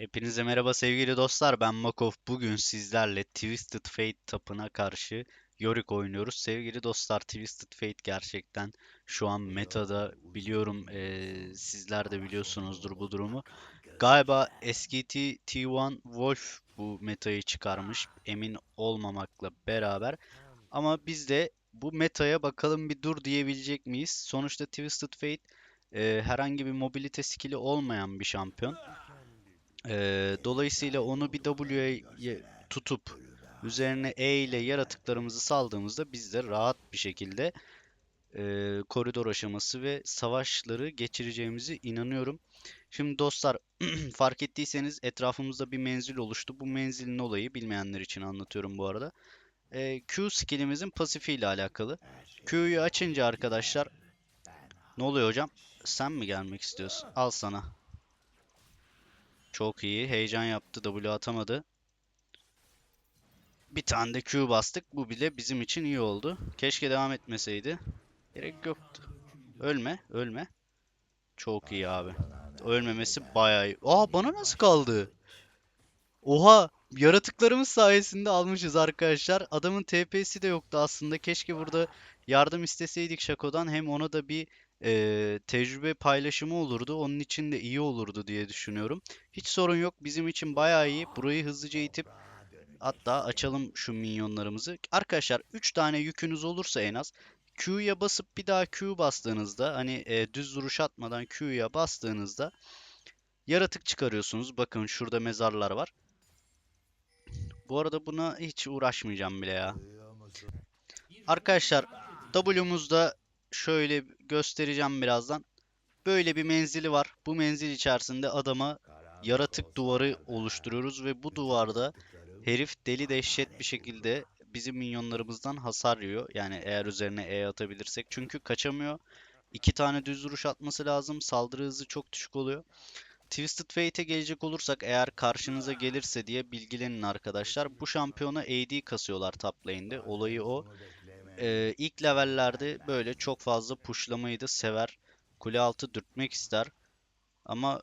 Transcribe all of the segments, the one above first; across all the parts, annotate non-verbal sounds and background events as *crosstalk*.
Hepinize merhaba sevgili dostlar. Ben Makov. Bugün sizlerle Twisted Fate tapına karşı Yorick oynuyoruz. Sevgili dostlar, Twisted Fate gerçekten şu an metada biliyorum eee, sizler de biliyorsunuzdur bu durumu. Galiba SKT T1 Wolf bu metayı çıkarmış. Emin olmamakla beraber. Ama biz de bu metaya bakalım bir dur diyebilecek miyiz? Sonuçta Twisted Fate eee, herhangi bir mobilite skill'i olmayan bir şampiyon. Ee, dolayısıyla onu bir W'ye tutup üzerine E ile yaratıklarımızı saldığımızda biz de rahat bir şekilde e, koridor aşaması ve savaşları geçireceğimizi inanıyorum. Şimdi dostlar *clears throat* fark ettiyseniz etrafımızda bir menzil oluştu. Bu menzilin olayı bilmeyenler için anlatıyorum bu arada. Ee, Q skillimizin pasifi ile alakalı. Q'yu açınca arkadaşlar ne oluyor hocam? Sen mi gelmek istiyorsun? Al sana. Çok iyi. Heyecan yaptı. W atamadı. Bir tane de Q bastık. Bu bile bizim için iyi oldu. Keşke devam etmeseydi. Gerek yoktu. Ölme. Ölme. Çok iyi abi. Ölmemesi bayağı iyi. Aa bana nasıl kaldı? Oha! Yaratıklarımız sayesinde almışız arkadaşlar. Adamın TP'si de yoktu aslında. Keşke burada yardım isteseydik Shaco'dan. Hem ona da bir eee, tecrübe paylaşımı olurdu. Onun için de iyi olurdu diye düşünüyorum. Hiç sorun yok. Bizim için bayağı iyi. Burayı hızlıca itip hatta açalım şu minyonlarımızı. Arkadaşlar 3 tane yükünüz olursa en az Q'ya basıp bir daha Q bastığınızda hani e, düz duruş atmadan Q'ya bastığınızda yaratık çıkarıyorsunuz. Bakın şurada mezarlar var. Bu arada buna hiç uğraşmayacağım bile ya. Arkadaşlar W'muzda şöyle göstereceğim birazdan. Böyle bir menzili var. Bu menzil içerisinde adama yaratık duvarı oluşturuyoruz ve bu duvarda herif deli dehşet bir şekilde bizim minyonlarımızdan hasar yiyor. Yani eğer üzerine E atabilirsek. Çünkü kaçamıyor. İki tane düz vuruş atması lazım. Saldırı hızı çok düşük oluyor. Twisted Fate'e gelecek olursak eğer karşınıza gelirse diye bilgilenin arkadaşlar. Bu şampiyona AD kasıyorlar top lane'de. Olayı o. Ee, ilk levellerde böyle çok fazla pushlamayı da sever. Kule altı dürtmek ister. Ama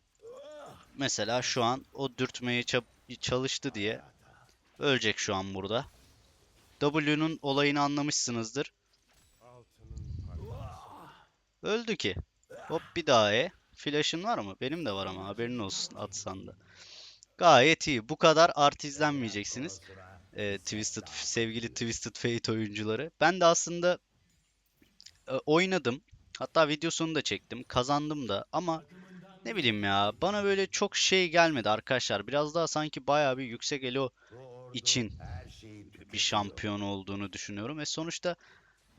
mesela şu an o dürtmeye çalıştı diye ölecek şu an burada. W'nun olayını anlamışsınızdır. Öldü ki. Hop bir daha E. Flash'ın var mı? Benim de var ama haberin olsun atsan da. Gayet iyi. Bu kadar art izlenmeyeceksiniz. Ee, Twisted, sevgili Twisted Fate oyuncuları. Ben de aslında e, oynadım. Hatta videosunu da çektim. Kazandım da ama ne bileyim ya bana böyle çok şey gelmedi arkadaşlar. Biraz daha sanki bayağı bir yüksek elo için bir şampiyon olduğunu düşünüyorum. Ve sonuçta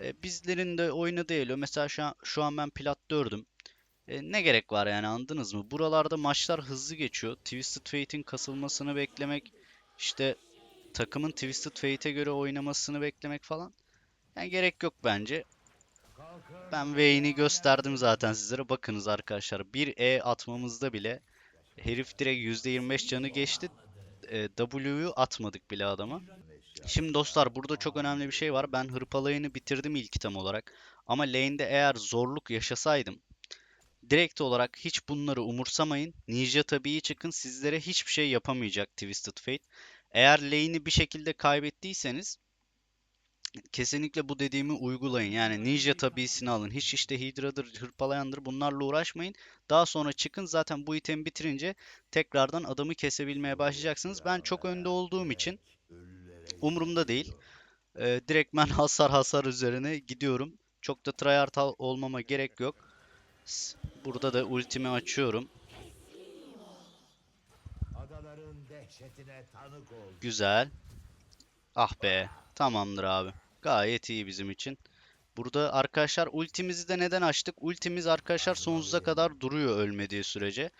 e, bizlerin de oynadığı elo mesela şu an, şu an ben plat 4'üm. E, ne gerek var yani anladınız mı? Buralarda maçlar hızlı geçiyor. Twisted Fate'in kasılmasını beklemek, işte takımın Twisted Fate'e göre oynamasını beklemek falan. Yani gerek yok bence. Ben Vayne'i gösterdim zaten sizlere. Bakınız arkadaşlar. Bir E atmamızda bile herif direkt %25 canı geçti. E, W'yu atmadık bile adama. Şimdi dostlar burada çok önemli bir şey var. Ben hırpalayını bitirdim ilk item olarak. Ama lane'de eğer zorluk yaşasaydım direkt olarak hiç bunları umursamayın. Ninja tabii çıkın. Sizlere hiçbir şey yapamayacak Twisted Fate. Eğer lane'i bir şekilde kaybettiyseniz kesinlikle bu dediğimi uygulayın. Yani Ninja tabiisini alın. Hiç işte Hydra'dır, hırpalayandır bunlarla uğraşmayın. Daha sonra çıkın. Zaten bu itemi bitirince tekrardan adamı kesebilmeye başlayacaksınız. Ben çok önde olduğum için umurumda değil. Ee, direkt ben *laughs* hasar hasar üzerine gidiyorum. Çok da tryhard olmama gerek yok. Burada da ultimi açıyorum. Adaların dehşetine tanık ol. Güzel. Ah be. Tamamdır abi. Gayet iyi bizim için. Burada arkadaşlar ultimizi de neden açtık? Ultimiz arkadaşlar sonsuza kadar duruyor ölmediği sürece.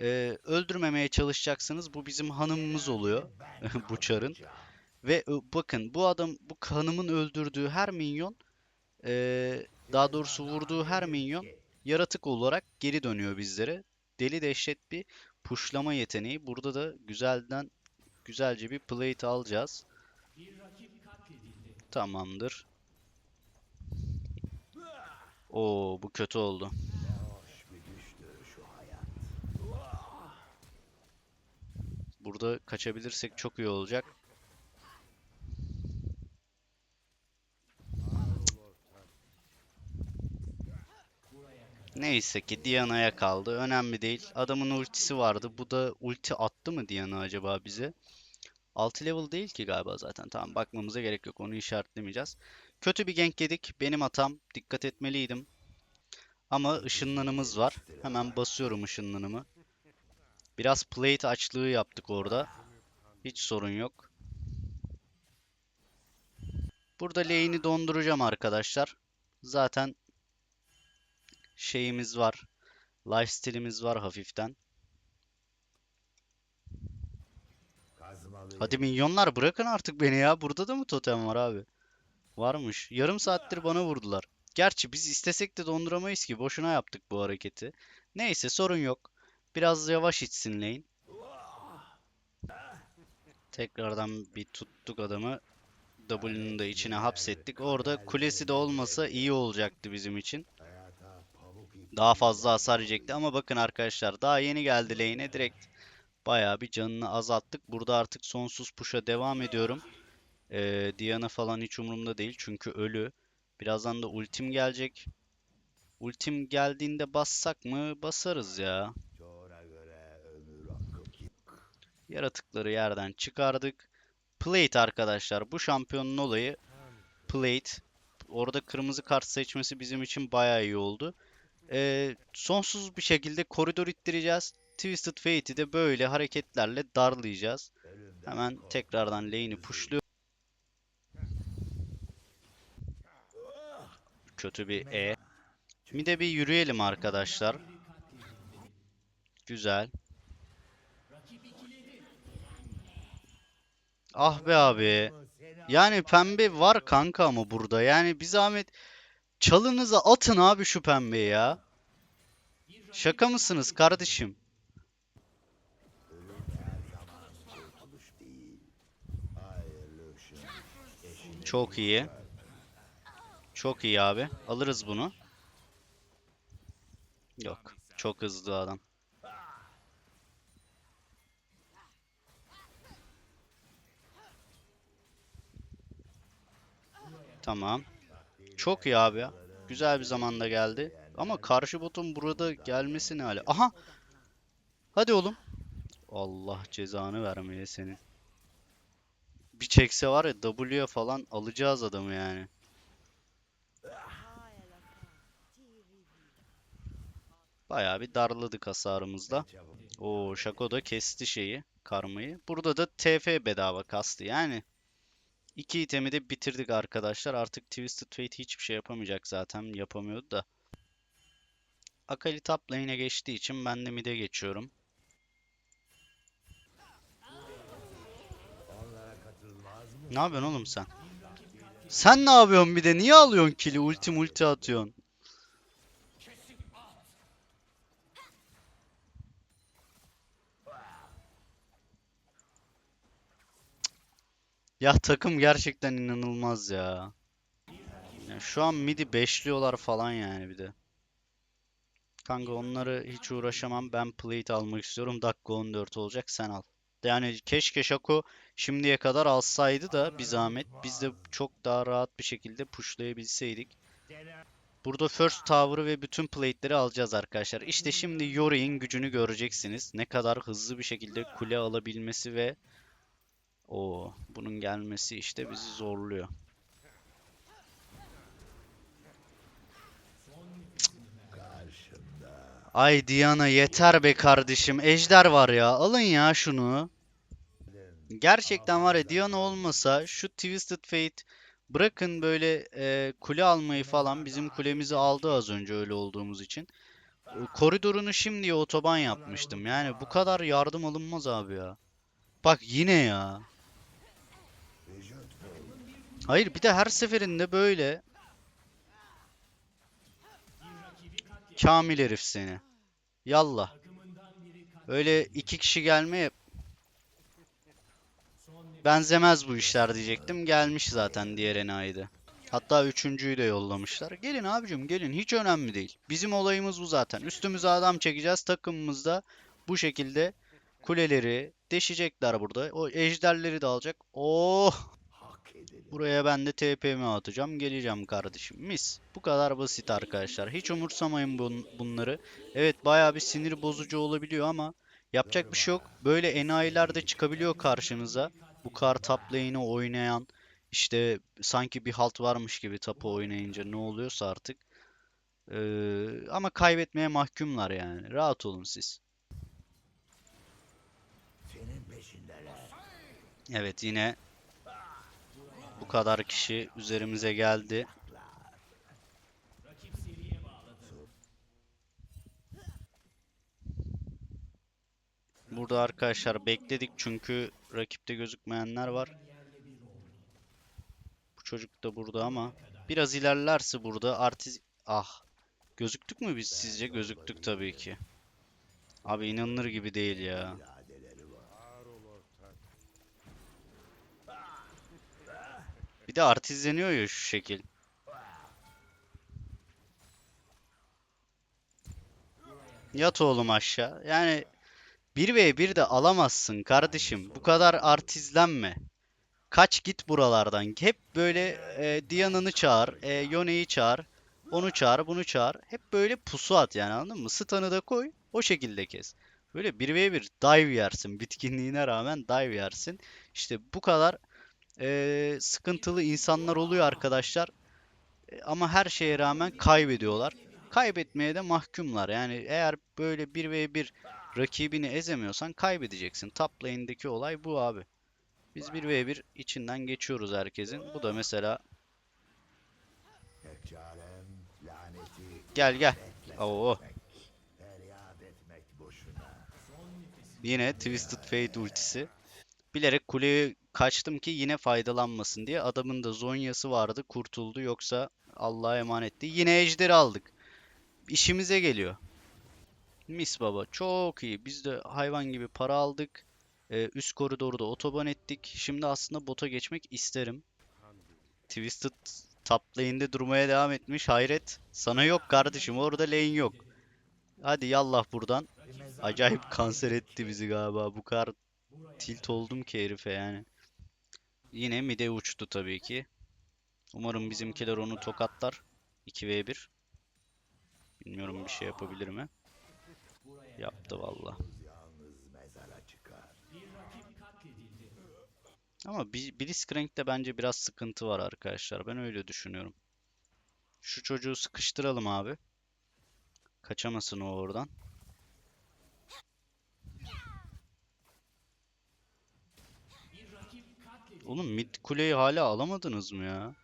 Ee, öldürmemeye çalışacaksınız. Bu bizim hanımımız oluyor. *laughs* bu çarın. Ve ö, bakın bu adam bu hanımın öldürdüğü her minyon ee, daha doğrusu vurduğu her minyon yaratık olarak geri dönüyor bizlere. Deli dehşet bir pushlama yeteneği. Burada da güzelden güzelce bir plate alacağız. Tamamdır. Oo bu kötü oldu. Burada kaçabilirsek çok iyi olacak. Neyse ki Diana'ya kaldı. Önemli değil. Adamın ultisi vardı. Bu da ulti attı mı Diana acaba bize? 6 level değil ki galiba zaten. Tamam bakmamıza gerek yok. Onu işaretlemeyeceğiz. Kötü bir gank yedik. Benim hatam. Dikkat etmeliydim. Ama ışınlanımız var. Hemen basıyorum ışınlanımı. Biraz plate açlığı yaptık orada. Hiç sorun yok. Burada lane'i donduracağım arkadaşlar. Zaten şeyimiz var. Lifesteal'imiz var hafiften. Hadi minyonlar bırakın artık beni ya. Burada da mı totem var abi? Varmış. Yarım saattir bana vurdular. Gerçi biz istesek de donduramayız ki. Boşuna yaptık bu hareketi. Neyse sorun yok. Biraz yavaş içsin lane. Tekrardan bir tuttuk adamı. W'nun da içine hapsettik. Orada kulesi de olmasa iyi olacaktı bizim için. Daha fazla hasar yiyecekti ama bakın arkadaşlar daha yeni geldi lane'e direkt bayağı bir canını azalttık. Burada artık sonsuz push'a devam ediyorum. Ee, Diana falan hiç umurumda değil çünkü ölü. Birazdan da ultim gelecek. Ultim geldiğinde bassak mı? Basarız ya. Yaratıkları yerden çıkardık. Plate arkadaşlar. Bu şampiyonun olayı Plate. Orada kırmızı kart seçmesi bizim için bayağı iyi oldu. Ee, sonsuz bir şekilde koridor ittireceğiz. Twisted Fate'i de böyle hareketlerle darlayacağız. Hemen tekrardan lane'i pushluyor. Kötü bir E. Mide bir yürüyelim arkadaşlar. Güzel. Ah be abi. Yani pembe var kanka ama burada. Yani bir zahmet çalınıza atın abi şu pembeyi ya. Şaka mısınız kardeşim? Çok iyi. Çok iyi abi. Alırız bunu. Yok. Çok hızlı adam. Tamam. Çok iyi abi ya. Güzel bir zamanda geldi. Ama karşı botun burada gelmesi ne hali? Aha! Hadi oğlum. Allah cezanı vermeye senin. Bir çekse var ya W'ye falan alacağız adamı yani. Bayağı bir darladık hasarımızla. çabuk. O Shaco da kesti şeyi, karmayı. Burada da TF bedava kastı yani. İki itemi de bitirdik arkadaşlar. Artık Twisted Fate hiçbir şey yapamayacak zaten. Yapamıyordu da. Akali top lane'e geçtiği için ben de mid'e geçiyorum. Ne yapıyorsun oğlum sen? Sen ne yapıyorsun bir de? Niye alıyorsun kill'i? Ulti multi atıyorsun. Ya takım gerçekten inanılmaz ya. Ya şu an midi beşliyorlar falan yani bir de. Kanka onları hiç uğraşamam. Ben plate almak istiyorum. Dakika 14 olacak. Sen al. Yani keşke Shaco şimdiye kadar alsaydı da bir zahmet. Biz de çok daha rahat bir şekilde pushlayabilseydik. Burada first tower'ı ve bütün plate'leri alacağız arkadaşlar. İşte şimdi Yori'nin gücünü göreceksiniz. Ne kadar hızlı bir şekilde kule alabilmesi ve o bunun gelmesi işte bizi zorluyor. Ay Diana yeter be kardeşim. Ejder var ya. Alın ya şunu. Gerçekten var ya Diana olmasa şu Twisted Fate bırakın böyle e, kule almayı falan bizim kulemizi aldı az önce öyle olduğumuz için. E, Koridorunu şimdiye otoban yapmıştım. Yani bu kadar yardım alınmaz abi ya. Bak yine ya. Hayır bir de her seferinde böyle. Kamil herif seni. Yallah. Öyle iki kişi gelmeye benzemez bu işler diyecektim. Gelmiş zaten diğer enayide. Hatta üçüncüyü de yollamışlar. Gelin abicim gelin hiç önemli değil. Bizim olayımız bu zaten. Üstümüze adam çekeceğiz takımımızda bu şekilde kuleleri, deşecekler burada. O ejderleri de alacak. Oh! Buraya ben de TP'mi atacağım. Geleceğim kardeşim. Mis. Bu kadar basit arkadaşlar. Hiç umursamayın bun- bunları. Evet bayağı bir sinir bozucu olabiliyor ama yapacak bir şey yok. Böyle enayiler de çıkabiliyor karşınıza. Bu kar top lane'i oynayan işte sanki bir halt varmış gibi tapu oynayınca ne oluyorsa artık. Ee, ama kaybetmeye mahkumlar yani. Rahat olun siz. Evet yine bu kadar kişi üzerimize geldi. Burada arkadaşlar bekledik çünkü rakipte gözükmeyenler var. Bu çocuk da burada ama biraz ilerlerse burada artiz ah gözüktük mü biz sizce? Gözüktük tabii ki. Abi inanılır gibi değil ya. İradeleri var. Bir de artizleniyor ya şu şekil. Yat oğlum aşağı. Yani 1v1 de alamazsın kardeşim. Bu kadar artizlenme. Kaç git buralardan. Hep böyle e, Diana'nı çağır, e, Yone'yi çağır, onu çağır, bunu çağır. Hep böyle pusu at yani anladın mı? Stun'ı da koy, o şekilde kes. Böyle 1v1 dive yersin. Bitkinliğine rağmen dive yersin. İşte bu kadar e, sıkıntılı insanlar oluyor arkadaşlar. Ama her şeye rağmen kaybediyorlar. Kaybetmeye de mahkumlar. Yani eğer böyle 1v1 rakibini ezemiyorsan kaybedeceksin. Top lane'deki olay bu abi. Biz 1v1 içinden geçiyoruz herkesin. Bu da mesela gel gel. Oo. Yine Twisted Fate ultisi. Bilerek kuleye kaçtım ki yine faydalanmasın diye. Adamın da Zonya'sı vardı, kurtuldu. Yoksa Allah'a emanetti. Yine ejderi aldık. İşimize geliyor. Mis baba, çok iyi. Biz de hayvan gibi para aldık. Ee, üst koridorda otoban ettik. Şimdi aslında bota geçmek isterim. Twisted top lane'de durmaya devam etmiş. Hayret. Sana yok kardeşim. Orada lane yok. Hadi yallah buradan. Acayip kanser etti bizi galiba. Bu kadar tilt oldum ki herife yani. Yine mide uçtu tabii ki. Umarım bizimkiler onu tokatlar. 2v1. Bilmiyorum bir şey yapabilir mi? Yaptı valla. Ama Blitzcrank'te bence biraz sıkıntı var arkadaşlar. Ben öyle düşünüyorum. Şu çocuğu sıkıştıralım abi. Kaçamasın o oradan. Oğlum mid kuleyi hala alamadınız mı ya?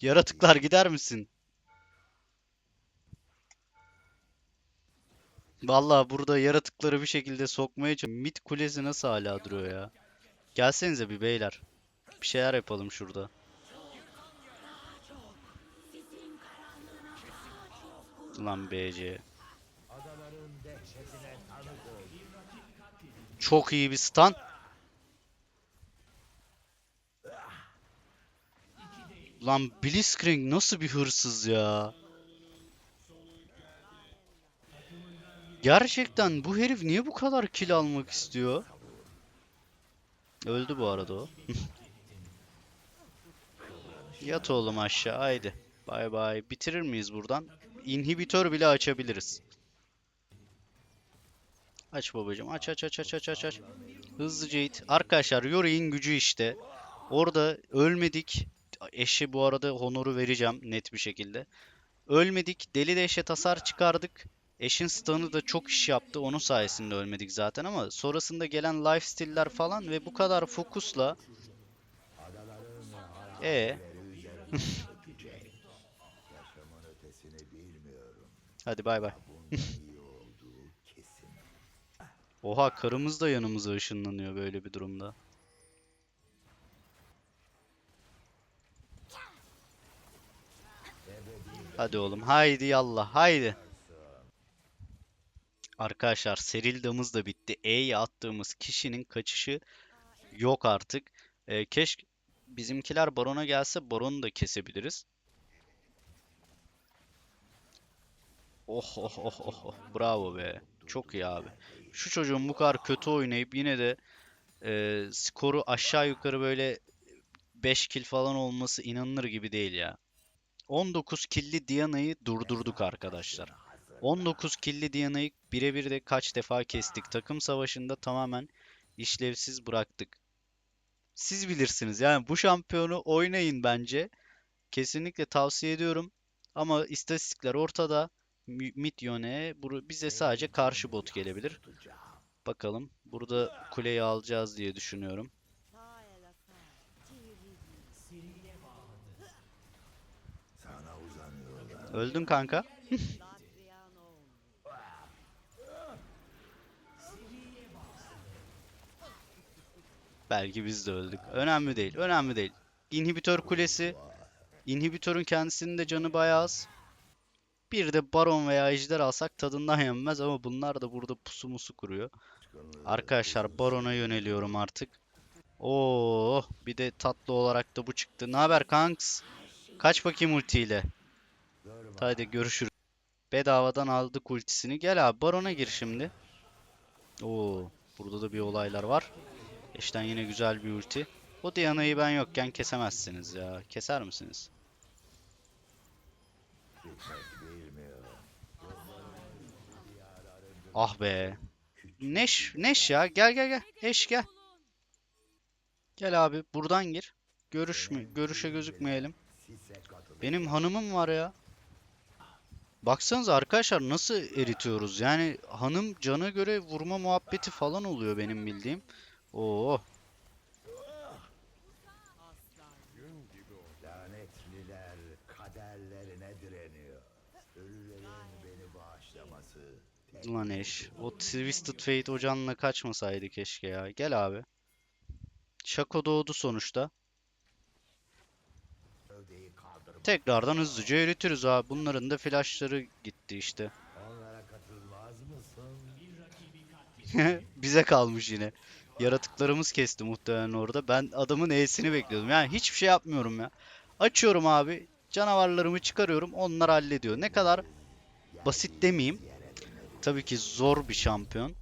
Yaratıklar gider misin? Vallahi burada yaratıkları bir şekilde sokmaya çalışıyorum. Mid kulesi nasıl hala duruyor ya? Gelsenize bir beyler. Bir şeyler yapalım şurada. Lan BC. Adaların dehşetine tanık ol. Çok iyi bir stun. Lan Blitzcrank nasıl bir hırsız ya? Gerçekten bu herif niye bu kadar kill almak istiyor? Öldü bu arada o. *laughs* Yat oğlum aşağı haydi. Bay bay. Bitirir miyiz buradan? İnhibitör bile açabiliriz. Aç babacığım. Aç aç aç aç aç aç aç. Hızlıca it. Arkadaşlar Yori'nin gücü işte. Orada ölmedik. Eşe bu arada honoru vereceğim net bir şekilde. Ölmedik. Deli dehşet hasar çıkardık. Eşin stun'ı da çok iş yaptı. Onun sayesinde ölmedik zaten ama sonrasında gelen lifesteal'ler falan ve bu kadar fokusla e *laughs* hadi bay bay. *laughs* Oha karımız da yanımıza ışınlanıyor böyle bir durumda. Hadi oğlum haydi yallah haydi. Arkadaşlar Serilda'mız da bitti. E'ye attığımız kişinin kaçışı yok artık. Ee, keşke bizimkiler Baron'a gelse Baron'u da kesebiliriz. Oh oh oh oh oh. Bravo be. Çok iyi abi. Şu çocuğun bu kadar kötü oynayıp yine de e, skoru aşağı yukarı böyle 5 kill falan olması inanılır gibi değil ya. 19 killi Diana'yı durdurduk arkadaşlar. 19 killi Diana'yı birebir de kaç defa kestik. Takım savaşında tamamen işlevsiz bıraktık. Siz bilirsiniz. Yani bu şampiyonu oynayın bence. Kesinlikle tavsiye ediyorum. Ama istatistikler ortada. Mi- Mid yöne bize sadece karşı bot gelebilir. Bakalım. Burada kuleyi alacağız diye düşünüyorum. Öldün kanka. *laughs* Belki biz de öldük. Önemli değil. Önemli değil. İnhibitör kulesi. İnhibitörün kendisinin de canı bayağı az. Bir de baron veya ejder alsak tadından yenmez ama bunlar da burada pusu musu kuruyor. Arkadaşlar barona yöneliyorum artık. Oo, bir de tatlı olarak da bu çıktı. Ne haber kanks? Kaç bakayım ultiyle. Hadi görüşürüz. Bedavadan aldık ultisini. Gel abi barona gir şimdi. Oo, burada da bir olaylar var. İşten yine güzel bir ulti. O Diana'yı ben yokken kesemezsiniz ya. Keser misiniz? Ah be. Neş, Neş ya. Gel gel gel. Eş gel. Gel abi buradan gir. Görüşme, görüşe gözükmeyelim. Benim hanımım var ya. Baksanıza arkadaşlar nasıl eritiyoruz. Yani hanım cana göre vurma muhabbeti falan oluyor benim bildiğim. Oo. Lanetliler kaderlerine direniyor. Ölülerin beni bağışlaması. Ulan eş. O Twisted Fate ocağınla kaçmasaydı keşke ya. Gel abi. Şako doğdu sonuçta. Tekrardan hızlıca eritiriz abi. Bunların da flashları gitti işte. *laughs* Bize kalmış yine. Yaratıklarımız kesti muhtemelen orada. Ben adamın E'sini bekliyordum. Yani hiçbir şey yapmıyorum ya. Açıyorum abi. Canavarlarımı çıkarıyorum. Onlar hallediyor. Ne kadar basit demeyeyim. Tabii ki zor bir şampiyon.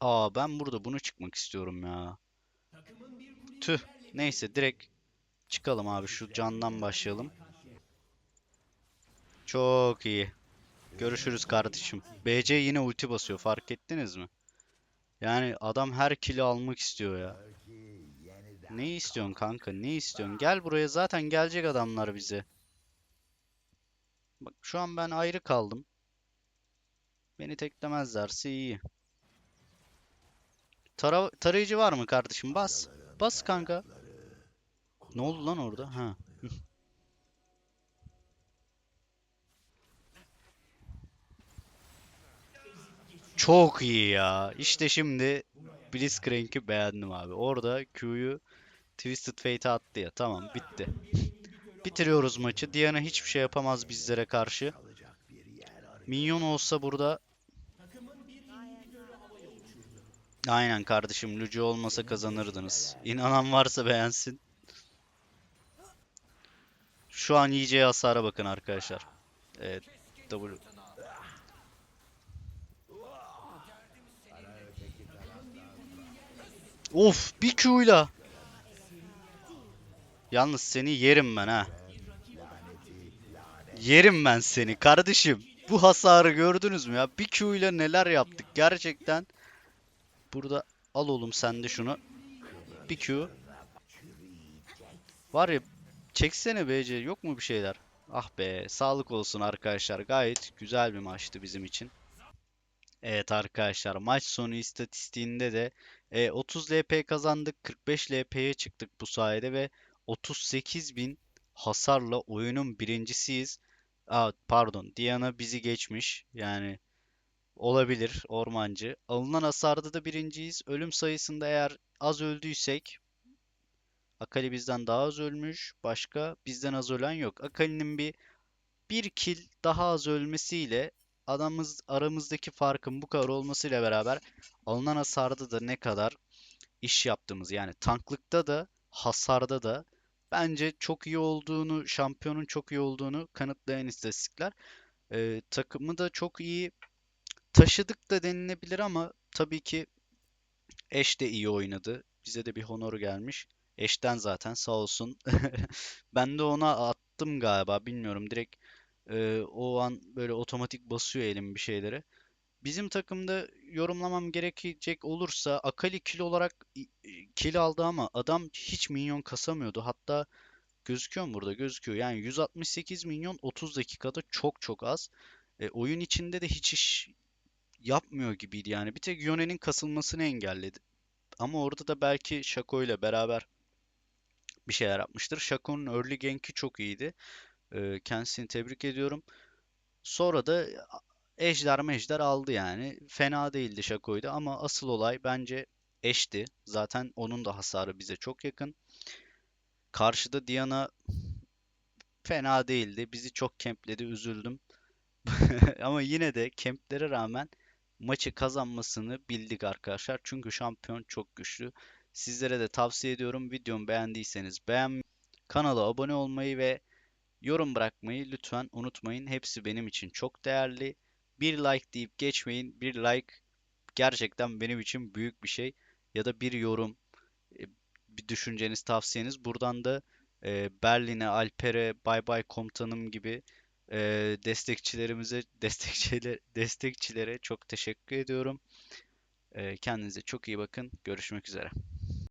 Aa ben burada bunu çıkmak istiyorum ya. Tüh. Neyse direkt çıkalım abi. Şu candan başlayalım. Çok iyi. Görüşürüz kardeşim. BC yine ulti basıyor. Fark ettiniz mi? Yani adam her kili almak istiyor ya. Ne istiyorsun kanka? Ne istiyorsun? Gel buraya zaten gelecek adamlar bize. Bak şu an ben ayrı kaldım. Beni teklemezlerse iyi. Tara tarayıcı var mı kardeşim? Bas. Bas kanka. Ne oldu lan orada? Ha. *laughs* Çok iyi ya. İşte şimdi Blitzcrank'i beğendim abi. Orada Q'yu Twisted Fate'e attı ya. Tamam bitti. *laughs* Bitiriyoruz maçı. Diana hiçbir şey yapamaz bizlere karşı. Minyon olsa burada Aynen kardeşim. Lucio olmasa kazanırdınız. İnanan varsa beğensin. Şu an yiyeceği hasara bakın arkadaşlar. Evet. W. Of bir Q'yla. Yalnız seni yerim ben ha. Yerim ben seni kardeşim. Bu hasarı gördünüz mü ya? Bir Q ile neler yaptık gerçekten. Burada al oğlum sen de şunu. Bir Q. Var ya çeksene BC yok mu bir şeyler? Ah be sağlık olsun arkadaşlar. Gayet güzel bir maçtı bizim için. Evet arkadaşlar maç sonu istatistiğinde de e, 30 LP kazandık. 45 LP'ye çıktık bu sayede ve 38.000 hasarla oyunun birincisiyiz. Aa, pardon Diana bizi geçmiş. Yani olabilir ormancı. Alınan hasarda da birinciyiz. Ölüm sayısında eğer az öldüysek Akali bizden daha az ölmüş. Başka bizden az ölen yok. Akali'nin bir bir kill daha az ölmesiyle adamız aramızdaki farkın bu kadar olmasıyla beraber alınan hasarda da ne kadar iş yaptığımız yani tanklıkta da hasarda da bence çok iyi olduğunu, şampiyonun çok iyi olduğunu kanıtlayan istatistikler. Ee, takımı da çok iyi taşıdık da denilebilir ama tabii ki Eş de iyi oynadı. Bize de bir honor gelmiş. Eş'ten zaten sağ olsun. *laughs* Ben de ona attım galiba bilmiyorum. Direkt e, o an böyle otomatik basıyor elim bir şeylere. Bizim takımda yorumlamam gerekecek olursa Akali kill olarak i- kill aldı ama adam hiç minyon kasamıyordu. Hatta gözüküyor mu burada? Gözüküyor. Yani 168 milyon 30 dakikada çok çok az. E, oyun içinde de hiç iş yapmıyor gibiydi yani. Bir tek Yone'nin kasılmasını engelledi. Ama orada da belki Shaco ile beraber bir şeyler yapmıştır. Shaco'nun early gank'i çok iyiydi. Ee, kendisini tebrik ediyorum. Sonra da Ejder Mejder aldı yani. Fena değildi Shaco'ydu ama asıl olay bence Eş'ti. Zaten onun da hasarı bize çok yakın. Karşıda Diana fena değildi. Bizi çok kempledi, üzüldüm. *laughs* Ama yine de kemplere rağmen maçı kazanmasını bildik arkadaşlar. Çünkü şampiyon çok güçlü. Sizlere de tavsiye ediyorum. Videomu beğendiyseniz beğen, kanala abone olmayı ve yorum bırakmayı lütfen unutmayın. Hepsi benim için çok değerli. Bir like deyip geçmeyin. Bir like gerçekten benim için büyük bir şey. Ya da bir yorum, e, bir düşünceniz, tavsiyeniz. Buradan da e, Berlin'e, Alper'e, Bay Bay Komutanım gibi e, destekçilerimize, *laughs* destekçiler, destekçilere çok teşekkür ediyorum. E, kendinize çok iyi bakın. Görüşmek üzere.